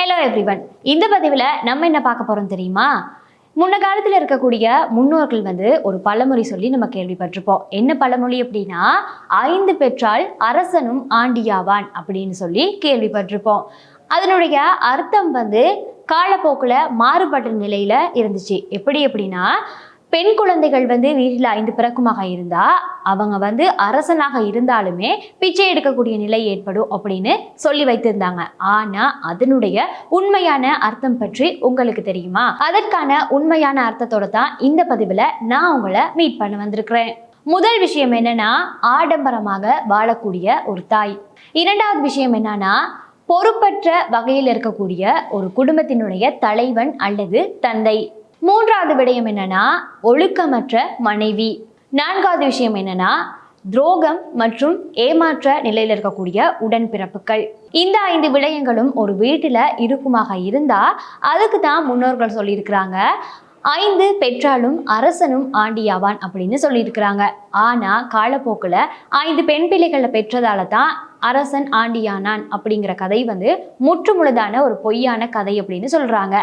Hello everyone இந்த பதிவில் நம்ம என்ன பார்க்க போகிறோம் தெரியுமா? முன்ன காலத்தில் இருக்கக்கூடிய முன்னோர்கள் வந்து ஒரு பழமொழி சொல்லி நம்ம கேள்விப்பட்டிருப்போம். என்ன பழமொழி அப்படின்னா ஐந்து பெற்றால் அரசனும் ஆண்டியாவான் அப்படின்னு சொல்லி கேள்விப்பட்டிருப்போம். அதனுடைய அர்த்தம் வந்து காலப்போக்கில் மாறுபட்ட நிலையில் இருந்துச்சு. எப்படி எப்படின்னா பெண் குழந்தைகள் வந்து வீட்டில் ஐந்து பிறக்குமாக இருந்தால் அவங்க வந்து அரசனாக இருந்தாலுமே பிச்சை எடுக்கக்கூடிய நிலை ஏற்படும் அப்படின்னு சொல்லி வைத்திருந்தாங்க. ஆனால் அதனுடைய உண்மையான அர்த்தம் பற்றி உங்களுக்கு தெரியுமா? அதற்கான உண்மையான அர்த்தத்தோட தான் இந்த பதிவில் நான் உங்களை மீட் பண்ண வந்திருக்கிறேன். முதல் விஷயம் என்னன்னா ஆடம்பரமாக வாழக்கூடிய ஒரு தாய். இரண்டாவது விஷயம் என்னன்னா பொறுப்பற்ற வகையில் இருக்கக்கூடிய ஒரு குடும்பத்தினுடைய தலைவன் அல்லது தந்தை. மூன்றாவது விடயம் என்னன்னா ஒழுக்கமற்ற மனைவி. நான்காவது விஷயம் என்னன்னா துரோகம் மற்றும் ஏமாற்ற நிலையில் இருக்கக்கூடிய உடன்பிறப்புகள் இந்த ஐந்து விடயங்களும் ஒரு வீட்டில் இருக்குமாக இருந்தால் அதுக்கு தான் முன்னோர்கள் சொல்லியிருக்கிறாங்க ஐந்து பெற்றாலும் அரசனும் ஆண்டியாவான் அப்படின்னு சொல்லியிருக்கிறாங்க. ஆனால் காலப்போக்கில் ஐந்து பெண் பிள்ளைகளை பெற்றதால தான் அரசன் ஆண்டியானான் அப்படிங்கிற கதை வந்து முற்றுமுழுதான ஒரு பொய்யான கதை அப்படின்னு சொல்றாங்க.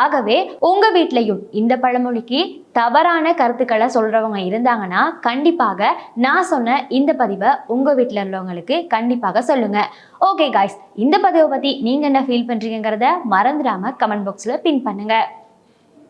ஆகவே உங்க வீட்லையும் இந்த பழமொழிக்கு தவறான கருத்துக்களை சொல்றவங்க இருந்தாங்கன்னா கண்டிப்பாக நான் சொன்ன இந்த பதிவை உங்க வீட்டில் உள்ளவங்களுக்கு கண்டிப்பாக சொல்லுங்க. ஓகே காய்ஸ் இந்த பதிவை பத்தி நீங்க என்ன ஃபீல் பண்றீங்கிறத மறந்துடாம கமெண்ட் பாக்ஸ்ல பின் பண்ணுங்க.